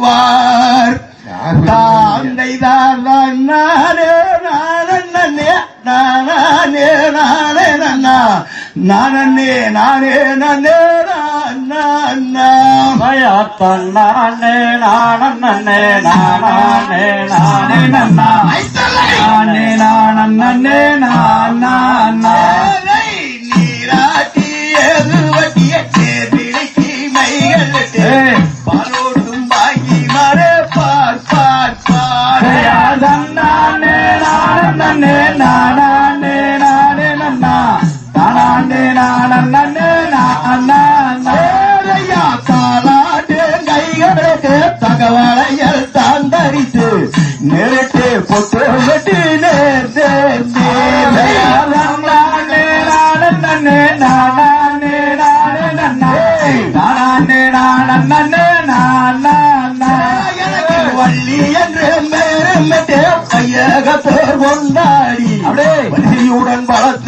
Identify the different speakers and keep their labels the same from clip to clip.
Speaker 1: தருவார் தாந்தை தான் நானே நானே நானே நானே நன்னா நானே நானே நன்னே
Speaker 2: பயத்தன்னே நானே நானே நானே நன்னா
Speaker 3: நானே நானே நானே
Speaker 1: നേരത്തെ പൊത്തോട്ട് നേരത്തെ வள்ளி என்று மேரமட்டே கையக போர் கொண்டாடி
Speaker 3: அப்படியே.
Speaker 1: வள்ளியுடன் பலத்த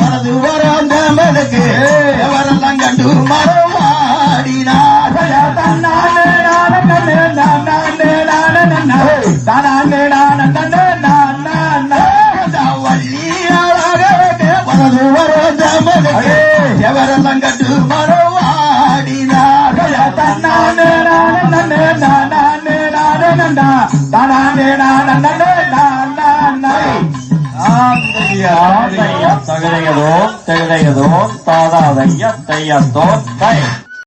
Speaker 1: வரது வராந்த மனுக்கு வரலாம் கண்டு மரமாடினார்
Speaker 3: தன்னானே நான கண்ணே நானே நான நானே நான கண்ணே நான
Speaker 1: வள்ளியாளாக வரது வராந்த மனுக்கு வரலாம் கண்டு மரமாடினார்
Speaker 3: தன்னானே நான நன்னே நானே நானே நண்டா தானே நான நன்னே நானே
Speaker 2: தகதையதோ தகதையதோ தாதாதைய தையத்தோ தை